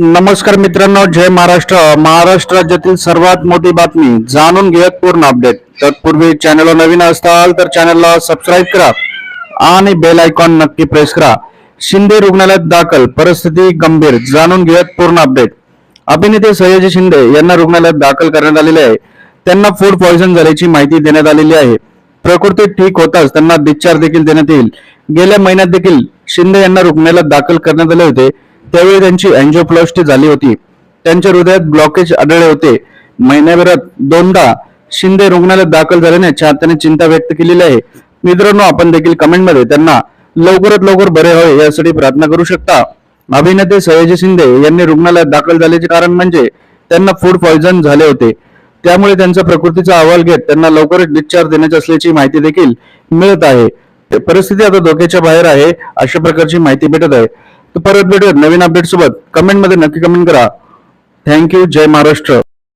नमस्कार मित्रांनो जय महाराष्ट्र. महाराष्ट्र राज्यातील सर्वात मोठी बातमी जाणून घेत पूर्ण अपडेट तत्पूर्वी चॅनलवर नवीन असताल तर चॅनलला सबस्क्राईब करा आणि बेल आयकॉन नक्की प्रेस करा. शिंदे रुग्णालयात दाखल परिस्थिती गंभीर जाणून घेत पूर्ण अपडेट अभिनेते सयाजी शिंदे यांना रुग्णालयात दाखल करण्यात आलेले आहे. त्यांना फूड पॉइझन झाल्याची माहिती देण्यात आलेली आहे. प्रकृती ठीक होताच त्यांना डिस्चार्ज देखील देण्यात येईल. गेल्या महिन्यात देखील शिंदे यांना रुग्णालयात दाखल करण्यात आले होते. त्यावेळी त्यांची अँजिओप्लास्टी झाली होती. त्यांच्या हृदयात ब्लॉकेज आढळले होते. महिन्याभरात दोनदा शिंदे रुग्णालयात दाखल झाल्याने चाहत्याने चिंता व्यक्त केलेली आहे. मित्रांनो आपण देखील कमेंटमध्ये त्यांना लवकरात लवकर बरे व्हावे यासाठी प्रार्थना करू शकता. अभिनेते सयाजी शिंदे यांनी रुग्णालयात दाखल झाल्याचे कारण म्हणजे त्यांना फूड पॉइझन झाले होते. त्यामुळे त्यांचा प्रकृतीचा अहवाल घेत त्यांना लवकरच डिस्चार्ज देण्याची असल्याची माहिती देखील मिळत आहे. परिस्थिती आता धोक्याच्या बाहेर आहे अशा प्रकारची माहिती भेटत आहे. तर परत भेटूयात नवीन अपडेट सोबत. कमेंटमध्ये नक्की कमेंट करा. थँक्यू जय महाराष्ट्र.